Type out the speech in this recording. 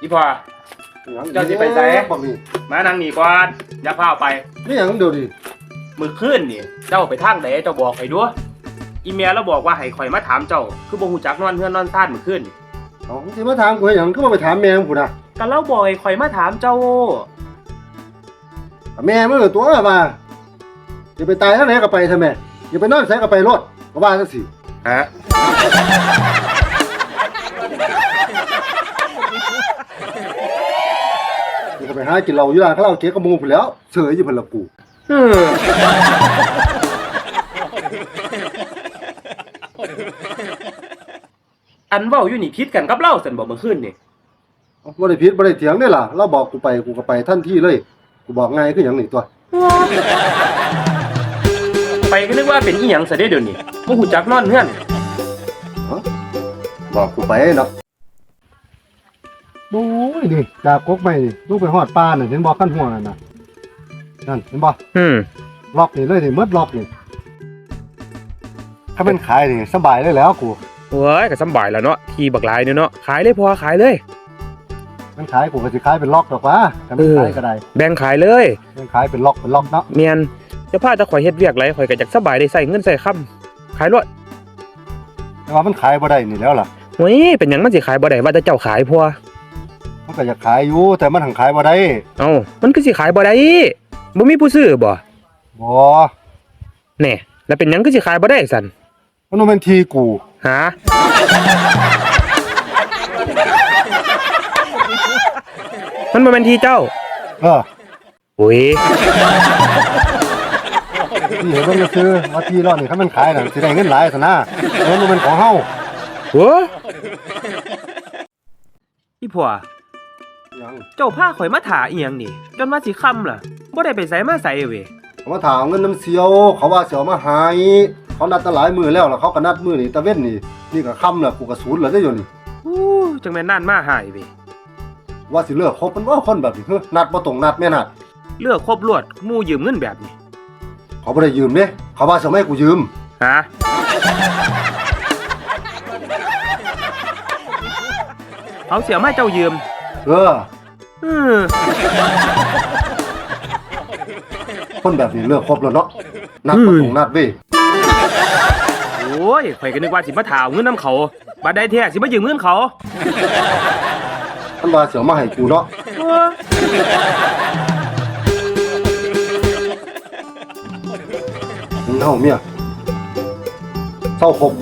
อีพ่อเจ้าสิไปไสบักนี่มานั่งนี่ก่อนอย่าพาไป นี่หยังเดี๋ยวดิมือขึ้นนี่ เจ้าไปทางไหนเจ้าบอกให้ด้วยอีเมียเราบอกว่าให้ข่อยมาถามเจ้า คือบ่ฮู้จักนอนเฮือนนอนซ่านมือขึ้นเอาสิมาถามกูให้หยังก็มาไปถามแม่มึงพุ่นน่ะก็เราบอกให้ข่อยมาถามเจ้า แม่มึงเหรอตัวว่าอย่าไปตายทางไหนก็ไปเถอะแม่อย่าไปนอนไสก็ไปรถก็ว่าจังซี่ฮะ กูก็ ไปหากินเหล้าอยู่ร้านคาราโอเกะกับหมู่พุ่นแล้วเสยอยู่พุ่นละกูอืมอันเว้าอยู่นี่ผิดกันกับเราสันบอกเมื่อคืนนี่บ่ได้ผิดบ่ได้เถียงเด้ล่ะเราบอกกูไปกูก็ไปทันทีเลย กูบอกง่ายคือหยังนี่ตัว ไปก็นึกว่าเป็นอีหยังซะเด้เดี๋ยวนี้บ่ฮู้จักนอนเฮือน บอกกูไปเนาะโอ้ยนี่จากกกไม่นี่ลูกไปฮอดป่าน่ะเห็นบ่ขั้นหัวนั่นน่ะนั่นเห็นบ่อืมล็อกนี่เลยนี่หมดล็อกนี่ถ้าเป็นขายนี่สบายเลยแล้วกูโอ้ยก็สำบายแล้วเนาะทีบักหลายเนี่ยเนาะขายเลยพอขายเลย มันขายกูก็สิขายเป็นล็อกดอกว่าถ้ามันเออขายก็ได้แบ่งขายเลยมันขายเป็นล็อกเป็นล็อกเนาะเมียนจะพาจะข่อยเฮ็ดเวียกไรข่อยก็อยากสบายได้ใส่เงินใส่คำขายรถแต่ว่ามันขายบ่ได้นี่แล้วล่ะโอ้ยเป็นหยังมันสิขายบ่ได้ว่าแต่เจ้าขายพัวมัน ก็อยากขายอยู่ แต่มันหังขายบ่ได้เอ้ามันก็สิขายบ่ได้บ่มีผู้ซื้อบ่บ่แน่แล้วเป็นหยังก็สิขายบ่ได้สันมันบ่แม่นทีกู หามันบ่แม่นที่เจ้าเออโอ้ยที่เห็นมันก็ซื้อว่าทีรอดนี่ถ้ามันขายน่ะสิได้เงินหลายซะนะแต่มันบ่แม่นของเฮาโอ้อีผัวห ยังเจ้าพาข่อยมาถาอีหยังนี่ จนว่าสิค่ำล่ะบ่ได้ไปไสมาไสเว้ยเขามาถามเงินน้ำเสียว เขาว่าสิเอามาใหายเขานัดตั้งหลายมื้อแล้วแล้วเขาก็นัดมื้อนี่ตะเว้นนี่นี่ก็ค่ำแล้วกูก็สูญแล้วได้อยู่นี่อู้จังแม่นนานมาหายเว้ยว่าสิเลิกคบมันว่าคนแบบนี้เฮ้อนัดบ่ตรงนัดแม่นัดเลือกครบรวดหมู่ยืมเงินแบบนี้เขาบ่ได้ยืมเด้เขาว่าสิเอามาให้กูยืม ฮะเขาเสียมาให้เจ้ายืม เอออือคนแบบนี้เลิกคบแล้วเนาะนัดบ่ตรงนัดเว้ยโอ้ยข่อยก็นึกว่าสิมาถามเงินน้ำเขาบัดได้แท้สิมายืมเงินเขามันว่าสิเอามาให้กูเนาะเออมึงเฮาเมียเศร้าคบ